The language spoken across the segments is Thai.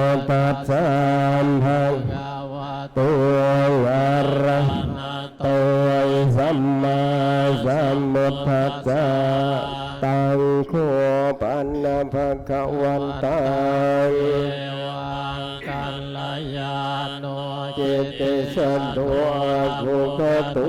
ตัสสะภะภะวะโตตัวอะระอะระโตตัวสัมมาสัมพุทธัสสะตังโคปันนะภะคะวันตังเอวังกัลยาโนเจติสันโตภุคตุ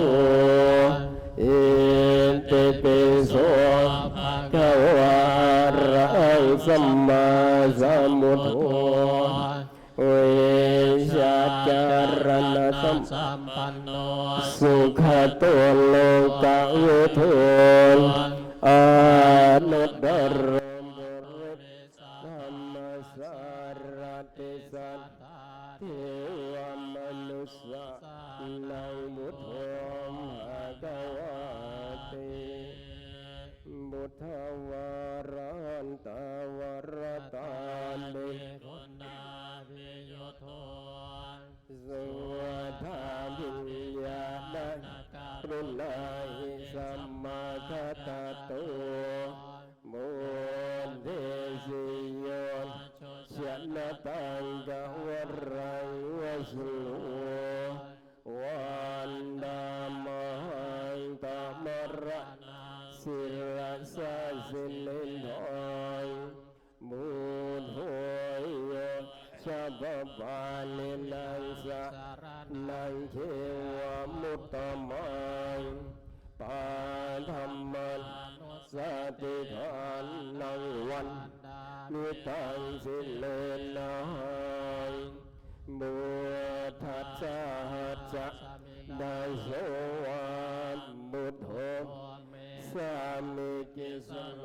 ทธวารันตาวรตานิคุณาภิโยโทสุธาวิญญาณกรุณาหิสัมมาคตตุ นิตังสิเลนังบุทัสสะหัสสะได้โสวันบุตโธสามิกิสโล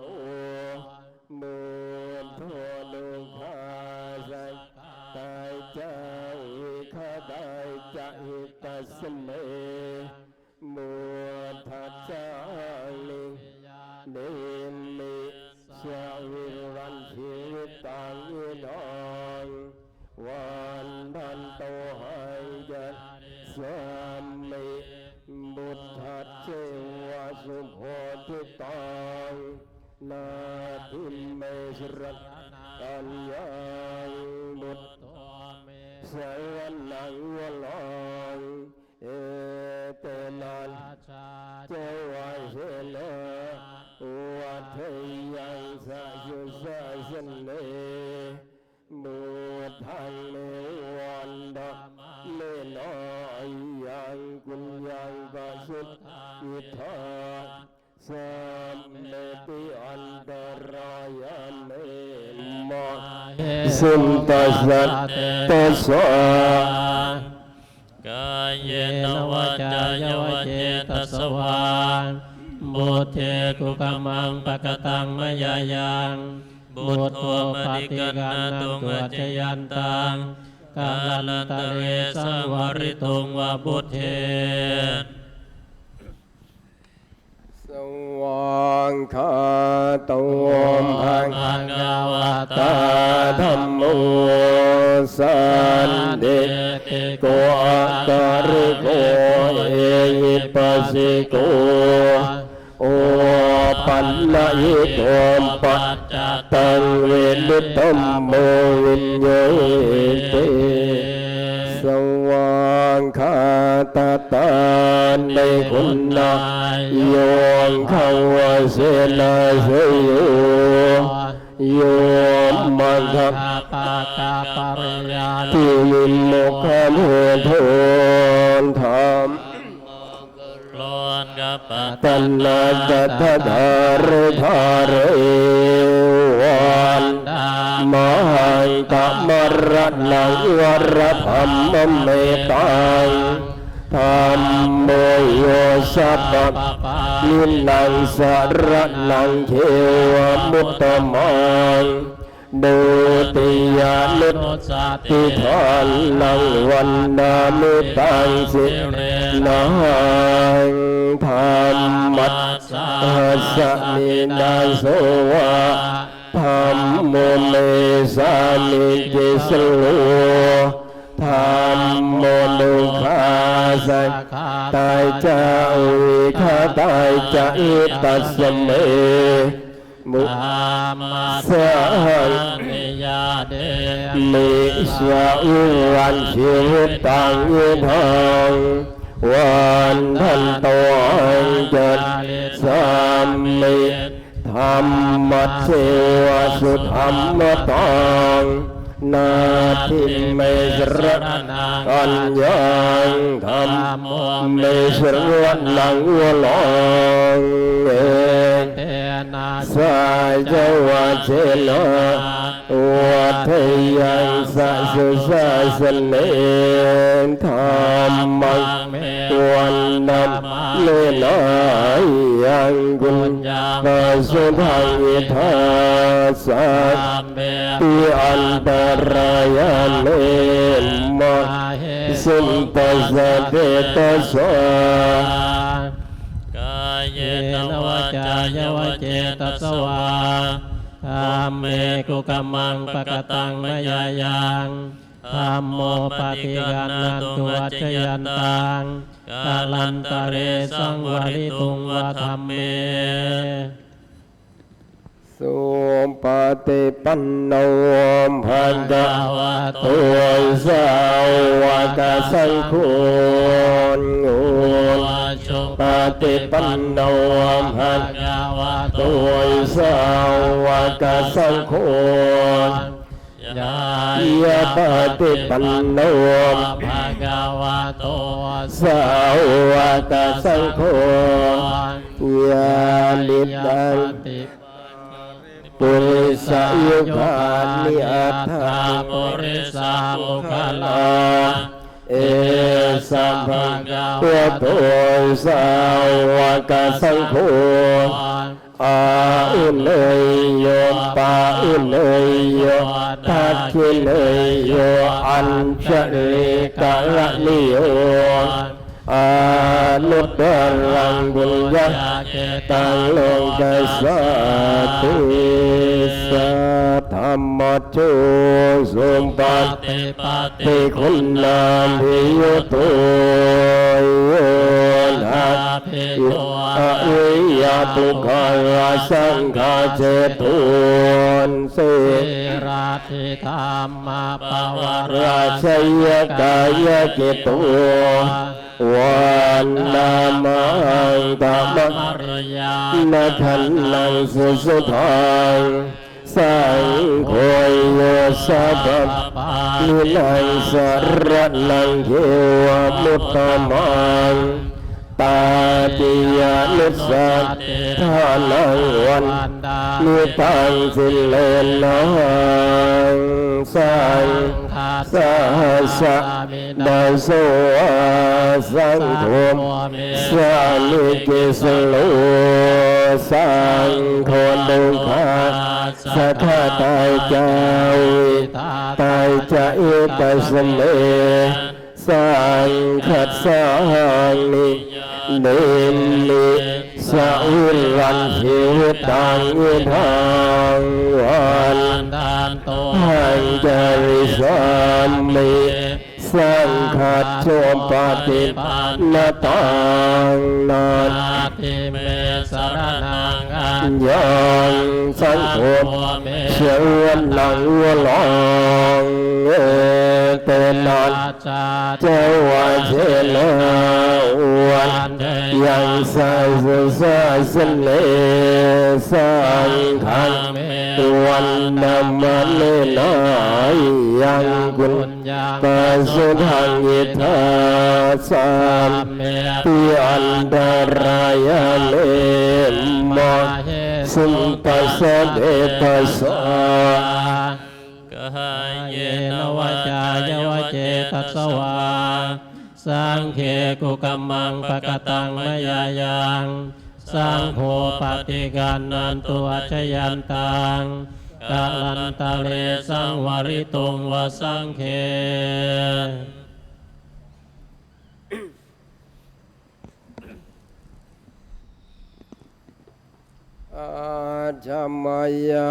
สุนตัสสะตัสกายเยนวัจายวเจตสวานบุตเทกุกมังปะกตังมยายังบุตโตปฏิกันนาตุงอจยันตังกาลันตะเรสังวริตุงวาบุตเท ปันละยิโกมปัจจตังเวลุตมโมวิญโยเตสว่างคาตาตาในคุณนาโยงขาวเสนาเสยโยมมังคปาตาปริยาที่ยินโมกขมโทนธรรม อนกับปะตันาจัตตารธาเรวันดามหังกมรนังวรธรรมเมตังธรรมโมโยสัพพะนินังสารนังเทวมุตตมัง ดุติยานุสติติทานนังวันนามิตังสินังธรรมัสสะมินาโสวะธรรมโมเมสามิจิสโลธรรมโมนุขาสัจตายจะวิคาตายจะอิตัสเม มุอามาสังนิยาเดมิสวะอุวันชีวิตตังยิทางวันทันตัวอันเกิดสามมิธรรมะเทวสุธรรมตังนาทิเมสระอัญญังธรรมเมสระนังวลองเอเท นาสายเจวะเจโลวัฏยังสัสุสะสเนธรรมังวันนำเลนายังกุญปัสุทังอิทาสัตามเบติอันตรายเนมะเหสุนตสะเดตสะกายเย นวาจายวเจตสวาธรรมเมกุกมังปะกตังมยายังธรรมโมปฏิกันนันตุวัจยันตังกาลันตะเรสังวริตุงวะธรรมเม สุปฏิปันโนภะคะภาวะตตัวสาวกสังโฆุปฏิปันโนภะภะคะวะตตัวสาวกสังโฆยายะปฏิปันโนภะคะวะโตสาวกสังโฆยาลิตังติ ปุริสายุคานิอัตถาปุริสามุขลาเอสัมภะตัวโตสาวกสังโฆอาอุเนยโยปาอุเนยโยทักขิเนยโยอัญชลิกะระนิโย อานุตรังบุญญาเกตังโลกัสสติสัทธรรมจุสุปปติปฏิติคุณนามพิยุตุโยนะอิอะวิยาตุขารสังฆเจตุนเสราธิธรรมปวาราชยกายกิตุ วันนามังตมะมนาทันนังสุสุทังสังโฆโยสัพพะนินังสรนังเทวมุตตมังตาติยานุสัตทานังวันนิตังสิเลนังสัง สาสะดาโสสังโฆเมสาลิกิสโลสังโฆดุขาสัทธาตายจาวิตายจะอิปัสเมสังขัดสังนิ เนลิสัอุรันหิวตังอิทังวันดานตหังจาริสามิสังขัดโชมปฏิปันนตังนันนาทิเม ยังสังโฆเชวนหลังวลองเอเตนันาจาวะเจลวันยังสัสสะสเลสังขังวันนามะเลนายยังกุลญาปัสสุทังยิทาสามเมปิอันตรายเลมะ สุนตัสเดตัสสะกายเยนวาจายวเจตัสวาสังเคกุกมมังปะกตังมยายังสังโฆปฏิกันนันตุวัชยันตังกาลันตะเลสังวริตุงวสังเค อาจามายา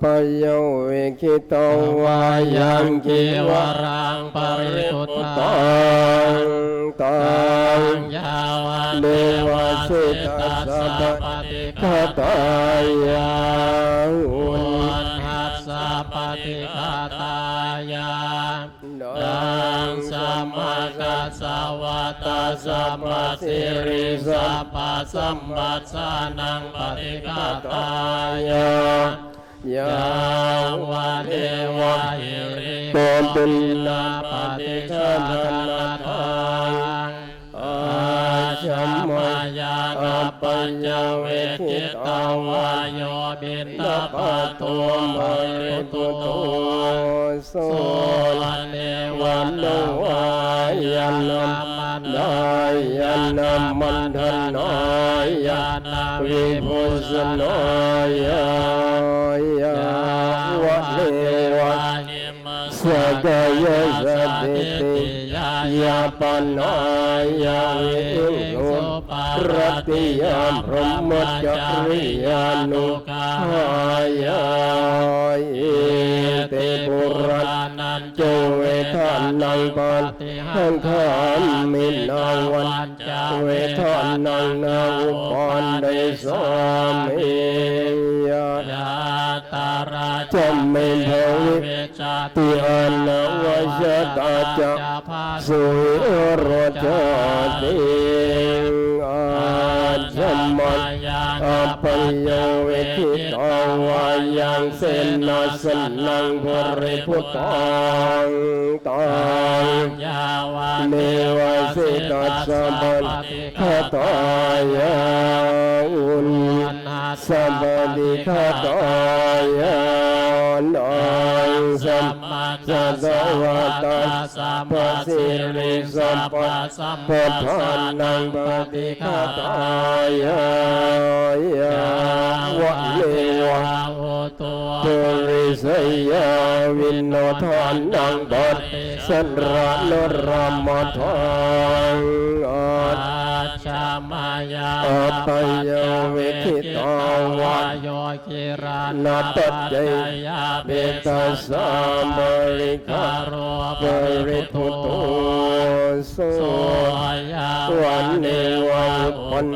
ปโยวิคิตวายังกิวรังปริพุทตังตังยาวันเดวสิตาสัสัพพพะปฏิคตายาอุอุนหัสสะปฏิฆาดังสั มมากัสสวะตาสัมมาสิริสัพพะสัมปัสสานังปฏิฆาตายะยาวะเทวะหิริโกปิลาปฏิฆาตนาทังอาชัมมายาอัปปัญญเวทิตาวายโยบินตปะตุมบริตุโต โสโสเนวันโนวายานามันดายานามันธนายานาวิพุสโนยายาวะเลวะสกายสติติยายาปนายาวิโสปรติยามพรหมจริยานุกายา ทานังปันหังขานมินาวันเวทานังนาอุปันเดสามิยายาตาราจมเมนภวิเวชาติอันนวชตาจักสุรจติอาจมมั นอปัญญเวทิตาวายังเสนาสนังบริพุทธังตังยาวาเนวสิตัสสะบันคตายาอุนสัมปติขตายา นังสัมมาสัตวะตัสสะปะสิริสัมปะสัมปทานังปฏิคตายายาวะเลวะโอตัวปุริสยาวินโนทานนังบัตสันระนรามทังอาอาชา มายาปัญญเวทิตวาโยกิรานาปัจจยาเบตัสสะบริกาโรบริทุตโสโสยาวันเนวังปัน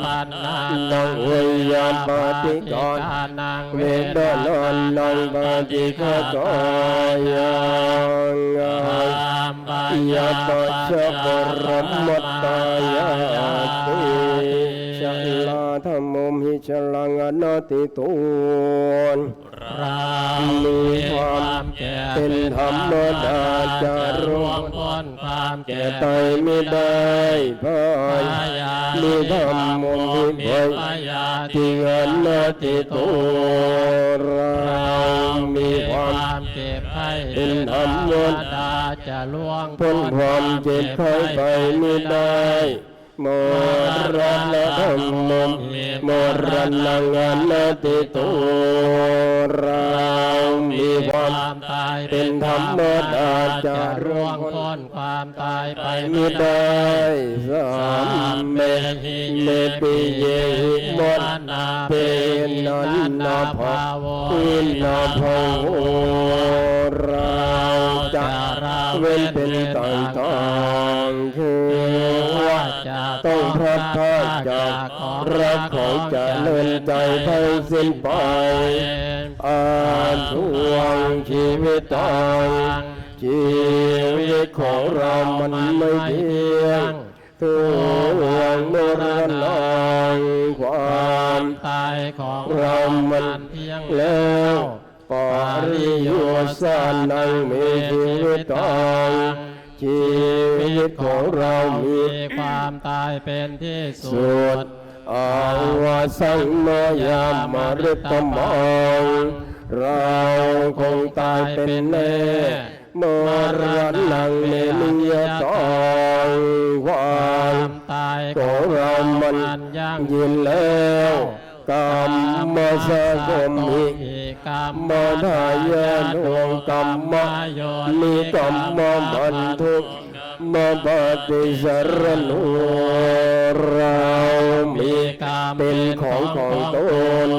นังเวยาปฏิกรนังเวดนันนังปฏิฆาตายางยะปัจจปรมตายา มุมหิชลังอนาติตุนเรามีความแก่เป็นธรรมดาจะร่วงพ้นความแก่ไตไม่ได้พายมีธรรมมุมหิพยยาที่อนาติตุเรามีความเจ็บไข้เป็นธรรมดาจะล่วงพ้นความเจ็บไข้ไปไม่ได้ โมรณะธรรมมุมโมรณังอนาติตุเรามีความตายเป็นธรรมดาจะจะร่วงพ้นความตายไปมิได้สามเมเมปิเยหิมดเป็นนันนาภาวินนาภาวเราจะเว้นเป็นต่างต่างๆคือ ว่าต้องพลัดพรากจากรักของเจะเลินใจทั้งสิ้นไปอาทวงชีวิตต่างชีวิตของเรามันไม่เที่ยงทุกอย่างมรณะความตายของเรามันเพียงแล้วปริโยสานังมีชีวิตต่างชี ตของเรามีมีความตายเป็นที่สุสุดดอาวาสังมายามริตมังเราคงตายเป็นแน่มรณังเนนิยตองวาควางมตายของเรามันยังยินแล้วกรรมสะสมมิกรรมมาทายาดวงกรรมะมีกรรมบันทุก มาปฏิสรนูเรามีกรรมเป็นของของตน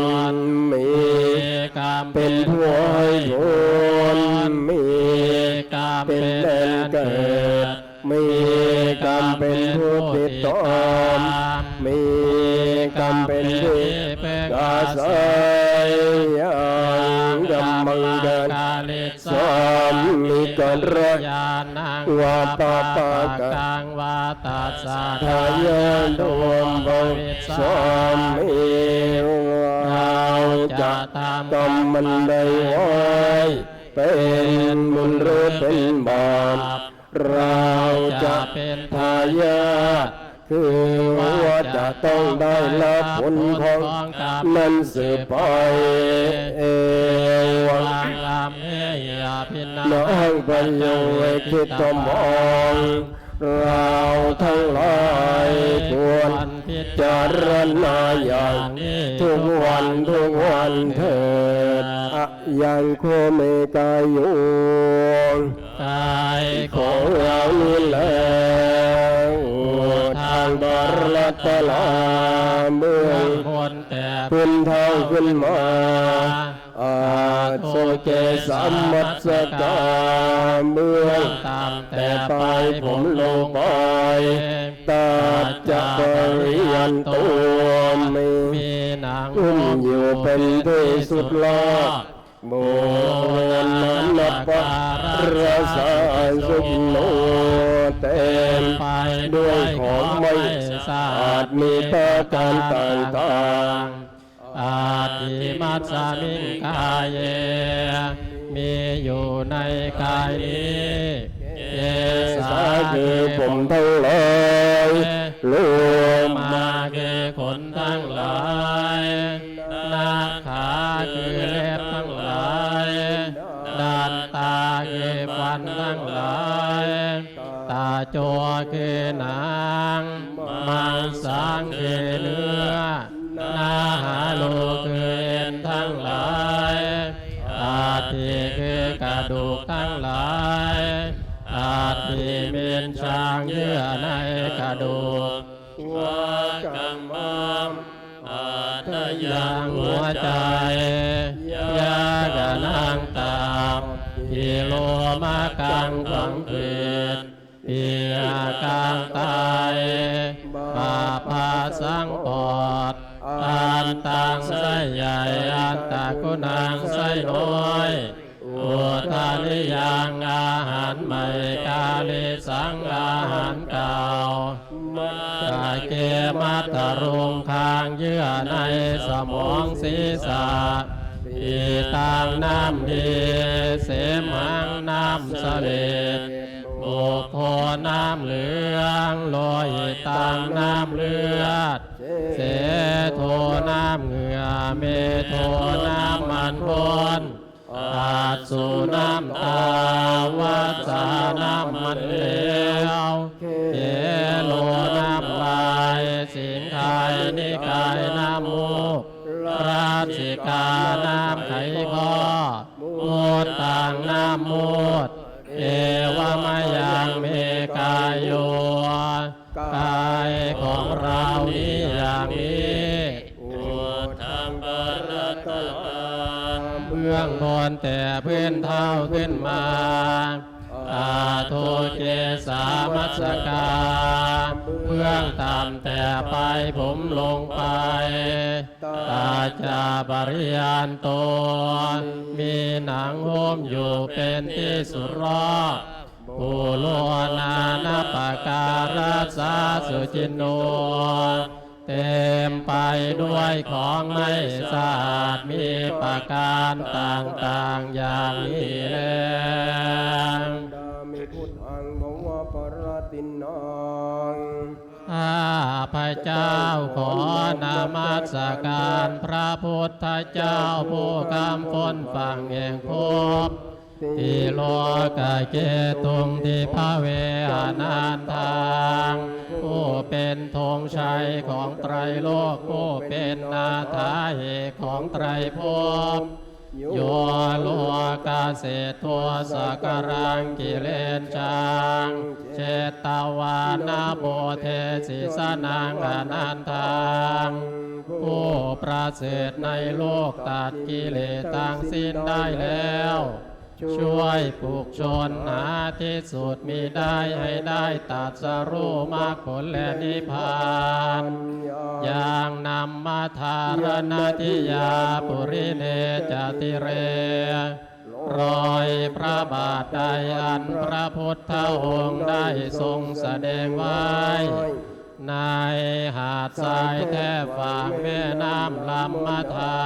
ปาปะปะกังวาตัสสะทายาโดมภวิสามิเราจะทำมันได้ไว้เป็นบุญหรือเป็นบาปเราจะเป็นทายาทคือว่าจะต้องได้รับผลของนั้นสืบไปเอวัง งลำเฮียพินาน้องประโยชน์คิดตมองเราทั้งหลายควรพิจารณาอย่างทุกวันทุกวันเถิดอะยังโคเมกายโยกายขขอองงเรานี่แหละทางบรลัตลาเมืองคนแต่ขึ้นเท่าขึ้นมา อาโซเกสัมมัสกาเมื่อตามแต่ไปผมลงไปตาจะปริยันตัวมีมีนางอุ้มอยู่เป็นที่สุดลอดโบนันปะรสาสุโนเต็มไปด้วยของไม่สะอาดมีประการต่างๆ สสมิงกายเยมีอยู่ในกายนี้เยสาคือผมทั้งหลายรวมมาคือขนทั้งหลายนาขาคือเล็บทั้งหลายดานตาคือฟันทั้งหลายตาโจคือหนังมังสังคือเนื้อ กางตายปาปาสังปอดอันตังไสใหญ่อันตะกุนางไสน้อยอุทานิยังอาหารใหม่กาลิสังอาหารเก่ากาเกมัตรุงคางเยื่อในสมองศีรษะอีตังน้ำดีเสมังน้ำเสลด น้ำเหลืองลอยตังน้ำเลือด เสโทน้ำเหงื่อเมโทน้ำมันพ้นอาสู่น้ำตาวัสาน้ำมันเหลวเยโลน้ำลายสิงคายนิกายน้ำมูราชิกาน้ำไขข้อมูดต่างน้ำมูด เอวมะยังเมกายโยกายของเรานี้อย่างนี้อุทังบรัตลาเบื้องบนแต่พื้นเท้าขึ้นมา อาโทเกสามัสกาเบื้องต่ำแต่ไปผมลงไป ตาจาปริยานโตมีหนังหุ้มอยู่เป็นที่สุดรอบผู้โลนานาปการัสสาสุจินโนเต็มไปด้วยของไม่สะอาดมีประการต่างๆอย่างนี้แล พระเจ้าขอนามัสการพระพุทธเจ้าผู้กำพ้นฝั่งแห่งภพที่โลกเกตุงที่พระเวหานันทางผู้เป็นธงชัยของไตรโลกผู้เป็นนาถาเหตุของไตรภพ โยโลกาเสทัวสกรังกิเลนจัง เจตวานาโบเทสิสนังอนันทังผู้ประเสริฐในโลกตัดกิเลสตั้งสิ้นได้แล้ว ช่วยปลูกชนหาที่สุดมีได้ให้ได้ตัดสรู้มรรคผลและนิพพานอย่างนำมาทารณทิยาปุริเนจติเรรอยพระบาทใดอันพระพุทธองค์ได้ทรงแสดงไว้ ในหาดทรายแทบฝั่งแม่น้ำลำมะทา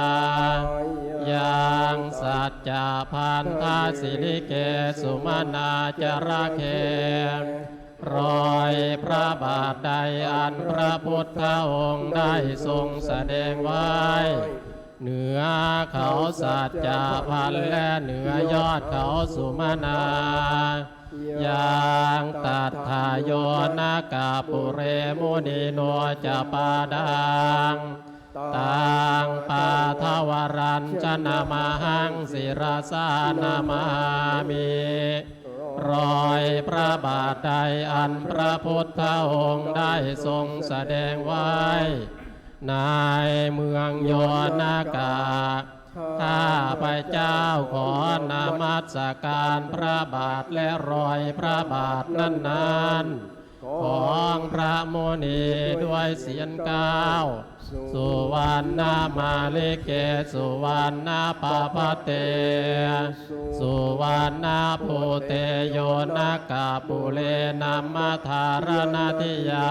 ยางสัจจพันธาสิริเกสุมานาจระเครอยพระบาทใดอันพระพุทธองค์ได้ทรงแสดงไว้ เหนือเขาสัจจพันและเหนือยอดเขาสุมานายางตัดทายโยนากาปุเรมุนีโนจะปาดัง ตังปาทวรัญชนะมหังศิรสานามามิรอยพระบาทใดอันพระพุทธองค์ได้ทรงแสดงไว้ ในเมืองโยนากาข้าพระเจ้าขอนามัสการพระบาทและรอยพระบาทนั้นๆ ของพระโมนีด้วยเสียงก้าวสุวรรณมาลิเกสุวรรณปาปเต สุวรรณภูเตโยนากาปุเลนัมมาธารณทิยา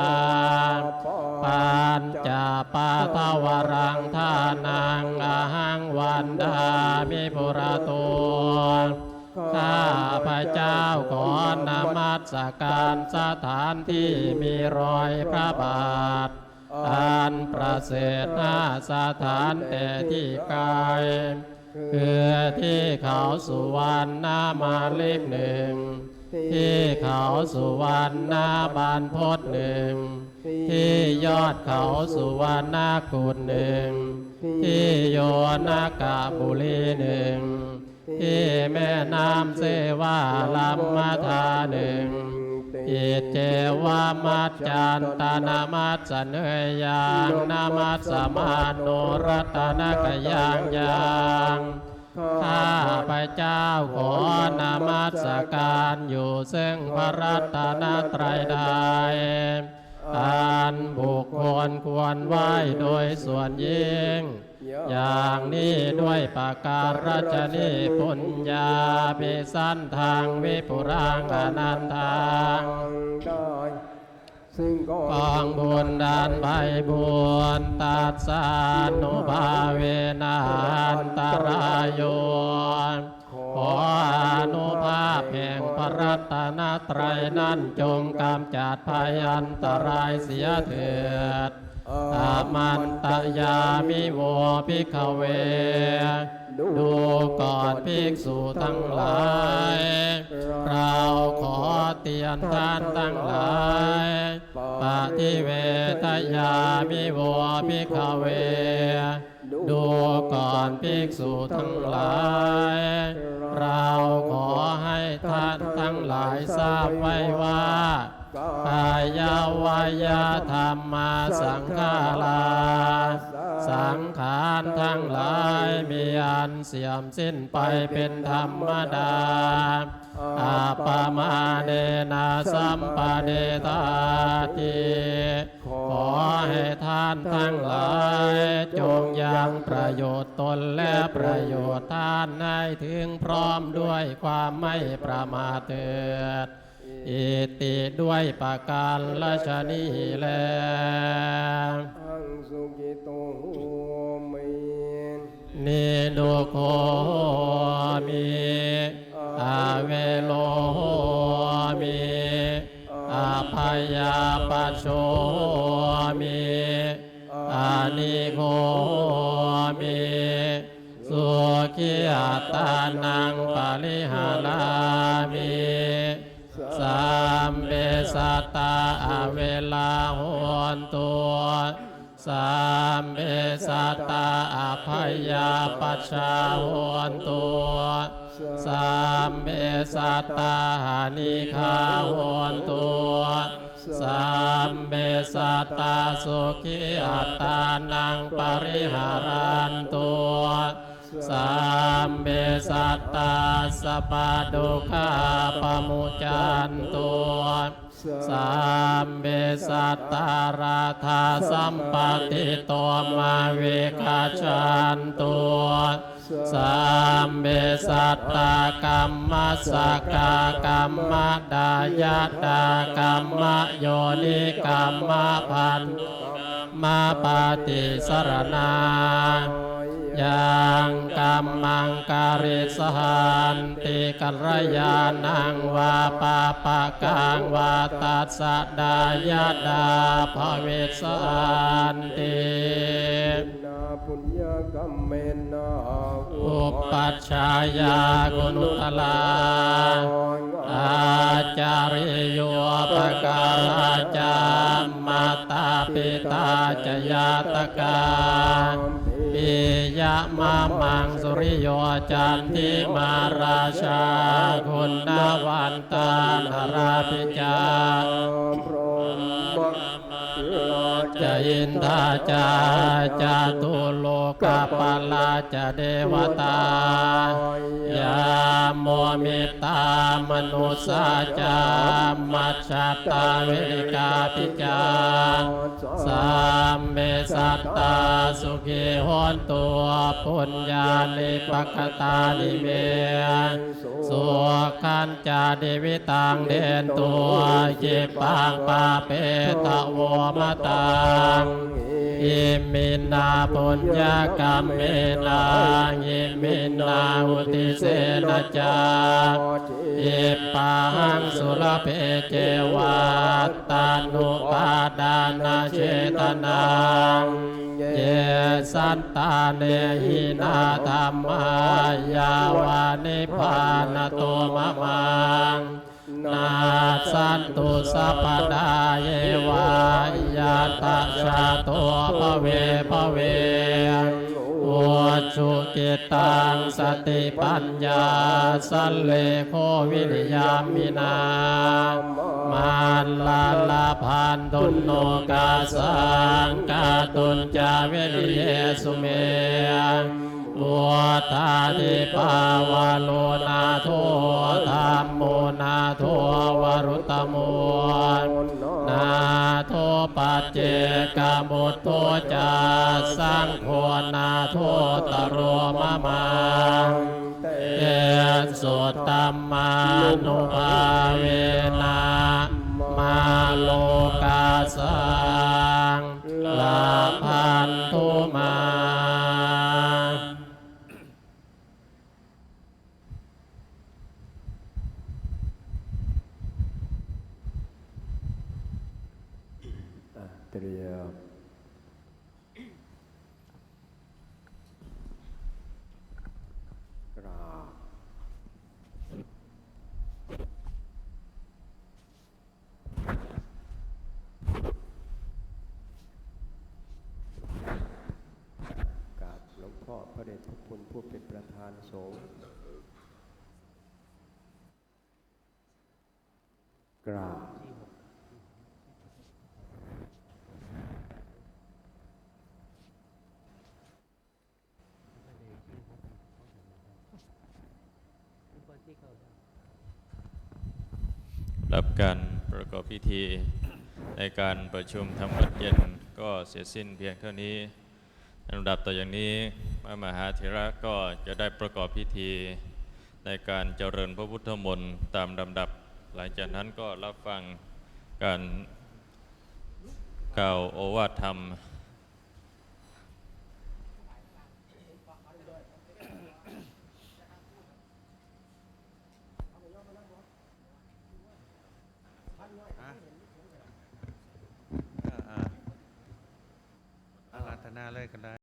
ปัญจปาทวรังทานังอาหังวันดามิปุระตัว ข้าพระเจ้าขอนมัสการสถานที่มีรอยพระบาทอันประเสริฐห้าสถานแต่ที่กายคือที่เขาสุวรรณมาเล็กหนึ่ง ที่เขาสุวรรณบานพศหนึ่ง ที่ยอดเขาสุวรรณกุฎหนึ่ง ที่โยนากาบุรีหนึ่ง ที่แม่น้ำเสวาลัมมาทาหนึ่งอิเจวามัจจันตานามัสสเนยยังนามัสสมาโนรัตนกยังยังข้าพระเจ้าขอนามัสการอยู่ซึ่งพระรัตนตรัยใดอันบุคคลควรไหว้โดยส่วนยิ่ง อย่างนี้ด้วยปากการัชนีปุญญาภิสันทางวิปุรังอนันตังได้ซึ่งก็กองบุญดานใบบุญตัดสานุภาเวนันตรายโยขออนุภาพแห่งพระรัตนตรัยนั้นจงกำจัดภัยอันตรายเสียเถิด อามันตยามิโวภิกขเว ดูก่อนภิกษุทั้งหลาย เราขอเตียนท่านทั้งหลายปฏิเวทยามิโวภิกขเว ดูก่อนภิกษุทั้งหลาย เราขอให้ท่านทั้งหลายทราบไว้ว่า กายาวายธรรมาสังขาราสังขารทั้งหลายมีอันเสื่อมสิ้นไปเป็นธรรมดา อาปมาเนนาสัมปะเดตาติขอให้ท่านทั้งหลาย จงยังประโยชน์ตนและประโยชน์ท่านให้ถึงพร้อมด้วยความไม่ประมาทเถิด อิติด้วยปากการลชนีแลอังสุกิโตเมนนิโดโคมิอาเวโลมิอาพยาปชโชมิอานิโคมิสุขิอัตตานังปาลิหารามิ สัมเบสตาเวลาหนตัวสัมเบสตาอภัยยาปัชชาหนตัวสัมเบสตาหานิคาหนตัวสัมเบสตาสุขิอัตตานังปริหารันตัว สัมเบสัตตาสปาดุขาปมุจันตัวสัมเบสัตตาราธาสัมปติตัวมาเวคาชันตัวสามเบสัตตากรรมสกากรรมดายาตากรรมโยนิกรรมพันมาปาติสรณา ยังกัมมังการิสหันติกัลยานังวาปาปะกังวาตัสสะดายาดาภเวสสันตินาปุญญกรรมเมนาอุปัชฌายากุนุตลาอาจาริโยปการาจามมาตาปิตาจยาตกาปิ ยะมามังสุริโยจันทิมาราชาคุณวันตานาราปิจา อินทาจาจาตุโลกาปลาจะเดวตายาโมมิตามนุสาจามัชตาเวริกาปิจาสามเมสัตตาสุขีหนตัวปุญญาลิปกตานิเมสุขันจาเดวิตังเดนตัวเจปังปาเปตะโวมตังอิมินาปุญญากรรมเมนาอิมินาอุติเสนาจาอิปังสุรเพเจวัตานุปาดานาเจตนังเยสันตาเนหินาธรรมายาวานิพานโตมะมัง นาสันตุสัพดาเยวายาตาชาตัวภเวภเวอุชุกิตังสติปัญญาสัลเลโควิริยามินามันลาลาพันตุนโนกาสังกาตุนจาเวริเยสุเม วัตาติปาวาโลนาโทธรรมโมนาโทวรุตโมนาโทปัจเจกมุตโตจาสังโฆนาโทตโรมะมังเตสุตตมมานุภาเวนะมาโลกาสังลาพันธุมา เตรียมกราบกราบหลวงพ่อพระเดชพระคุณผู้เป็นประธานสงฆ์ กราบรับการประกอบพิธีในการประชุมธรรมวัดเย็นก็เสร็จสิ้นเพียงเท่านี้ในลำดับต่ออย่างนี้พระมหาเถระก็จะได้ประกอบพิธีในการเจริญพระพุทธมนต์ตามลำดับ หลังจากนั้นก็รับฟังการกล่าวโอวาทธรรม